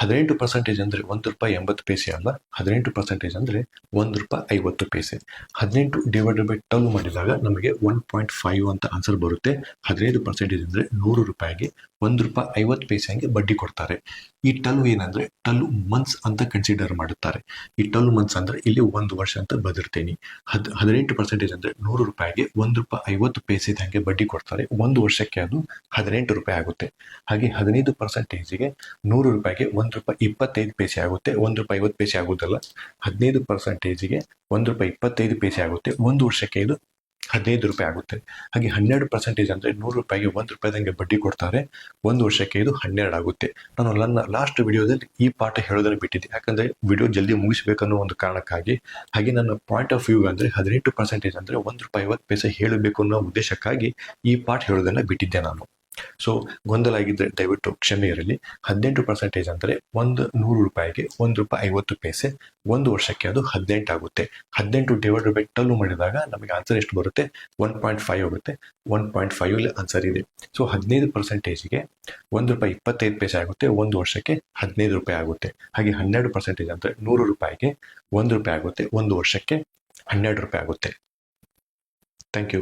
ಹದಿನೆಂಟು ಪರ್ಸೆಂಟೇಜ್ ಅಂದರೆ ಒಂದು ರೂಪಾಯಿ ಎಂಬತ್ತು ಪೈಸೆ ಅಲ್ಲ, ಹದಿನೆಂಟು ಪರ್ಸೆಂಟೇಜ್ ಅಂದರೆ ಒಂದು ರೂಪಾಯಿ ಐವತ್ತು ಪೈಸೆ. ಹದಿನೆಂಟು ಡಿವೈಡೆಡ್ ಬೈ ಟ್ವೆಲ್ ಮಾಡಿದಾಗ ನಮಗೆ ಒನ್ ಪಾಯಿಂಟ್ ಫೈವ್ ಅಂತ ಆನ್ಸರ್ ಬರುತ್ತೆ. ಹದಿನೈದು ಪರ್ಸೆಂಟೇಜ್ ಅಂದರೆ ನೂರು ರೂಪಾಯಿಗೆ ಒಂದು ರೂಪಾಯಿ ಐವತ್ತು ಹಂಗೆ ಬಡ್ಡಿ ಕೊಡ್ತಾರೆ. ಈ ಟ್ವೆಲ್ ಏನಂದರೆ ಟ್ವೆಲ್ ಮಂತ್ಸ್ ಅಂತ ಕನ್ಸಿಡರ್ ಮಾಡುತ್ತಾರೆ. ಈ ಟ್ವೆಲ್ ಮಂತ್ಸ್ ಅಂದರೆ ಇಲ್ಲಿ ಒಂದು ವರ್ಷ ಅಂತ ಬದಿರ್ತೀನಿ. ಹದ್, ಹದಿನೆಂಟು ಪರ್ಸೆಂಟೇಜ್ ಅಂದರೆ ನೂರು ರೂಪಾಯಿಗೆ ಒಂದು ರೂಪಾಯಿ ಐವತ್ತು ಪೈಸೆ ಹಂಗೆ ಬಡ್ಡಿ ಕೊಡ್ತಾರೆ. ಒಂದು ವರ್ಷಕ್ಕೆ ಅದು ಹದಿನೆಂಟು ರೂಪಾಯಿ ಆಗುತ್ತೆ. ಹಾಗೆ ಹದಿನೈದು ಪರ್ಸೆಂಟೇಜಿಗೆ ನೂರು ರೂಪಾಯಿಗೆ ಒಂದು ರೂಪಾಯಿ ಇಪ್ಪತ್ತೈದು ಪೈಸೆ ಆಗುತ್ತೆ ಒಂದು ರೂಪಾಯಿ ಐವತ್ತು ಪೈಸೆ ಆಗೋದಲ್ಲ ಹದಿನೈದು ಪರ್ಸೆಂಟೇಜಿಗೆ ಒಂದು ರೂಪಾಯಿ ಇಪ್ಪತ್ತೈದು ಪೈಸೆ ಆಗುತ್ತೆ, ಒಂದು ವರ್ಷಕ್ಕೆ ಇದು ಹದಿನೈದು ರೂಪಾಯಿ ಆಗುತ್ತೆ. ಹಾಗೆ ಹನ್ನೆರಡು ಪರ್ಸೆಂಟೇಜ್ ಅಂದರೆ ನೂರು ರೂಪಾಯಿಗೆ ಒಂದು ರೂಪಾಯಿದಂಗೆ ಬಡ್ಡಿ ಕೊಡ್ತಾರೆ, ಒಂದು ವರ್ಷಕ್ಕೆ ಇದು ಹನ್ನೆರಡು ಆಗುತ್ತೆ. ನಾನು ನನ್ನ ಲಾಸ್ಟ್ ವಿಡಿಯೋದಲ್ಲಿ ಈ ಪಾಠ ಹೇಳೋದನ್ನು ಬಿಟ್ಟಿದ್ದೆ. ಯಾಕಂದರೆ ವಿಡಿಯೋ ಜಲ್ದಿ ಮುಗಿಸಬೇಕನ್ನೋ ಒಂದು ಕಾರಣಕ್ಕಾಗಿ, ಹಾಗೆ ನನ್ನ ಪಾಯಿಂಟ್ ಆಫ್ ವ್ಯೂ ಅಂದರೆ ಹದಿನೆಂಟು ಪರ್ಸೆಂಟೇಜ್ ಅಂದರೆ ಒಂದು ರೂಪಾಯಿ ಐವತ್ತು ಪೈಸೆ ಹೇಳಬೇಕು ಅನ್ನೋ ಉದ್ದೇಶಕ್ಕಾಗಿ ಈ ಪಾಠ ಹೇಳೋದನ್ನು ಬಿಟ್ಟಿದ್ದೆ ನಾನು. ಸೊ ಗೊಂದಲ ಆಗಿದ್ದರೆ ದಯವಿಟ್ಟು ಕ್ಷಮೆ ಇರಲಿ. ಹದಿನೆಂಟು ಪರ್ಸೆಂಟೇಜ್ ಅಂದರೆ ಒಂದು ನೂರು ರೂಪಾಯಿಗೆ ಒಂದು ರೂಪಾಯಿ ಐವತ್ತು ಪೈಸೆ, ಒಂದು ವರ್ಷಕ್ಕೆ ಅದು ಹದಿನೆಂಟು ಆಗುತ್ತೆ. ಹದಿನೆಂಟು ಡಿವೈಡ್ ಬೈ ಟಲ್ಲು ಮಾಡಿದಾಗ ನಮಗೆ ಆನ್ಸರ್ ಎಷ್ಟು ಬರುತ್ತೆ? ಒನ್ ಪಾಯಿಂಟ್ ಫೈವ್ ಆಗುತ್ತೆ ಒನ್ ಪಾಯಿಂಟ್ ಫೈವ್ ಅಲ್ಲಿ ಆನ್ಸರ್ ಇದೆ. ಸೊ ಹದಿನೈದು ಪರ್ಸೆಂಟೇಜ್ಗೆ ಒಂದು ರೂಪಾಯಿ ಇಪ್ಪತ್ತೈದು ಪೈಸೆ ಆಗುತ್ತೆ. ಒಂದು ವರ್ಷಕ್ಕೆ ಹದಿನೈದು ರೂಪಾಯಿ ಆಗುತ್ತೆ. ಹಾಗೆ ಹನ್ನೆರಡು ಪರ್ಸೆಂಟೇಜ್ ಅಂದರೆ ನೂರು ರೂಪಾಯಿಗೆ ಒಂದು ರೂಪಾಯಿ ಆಗುತ್ತೆ. ಒಂದು ವರ್ಷಕ್ಕೆ ಹನ್ನೆರಡು ರೂಪಾಯಿ ಆಗುತ್ತೆ. Thank you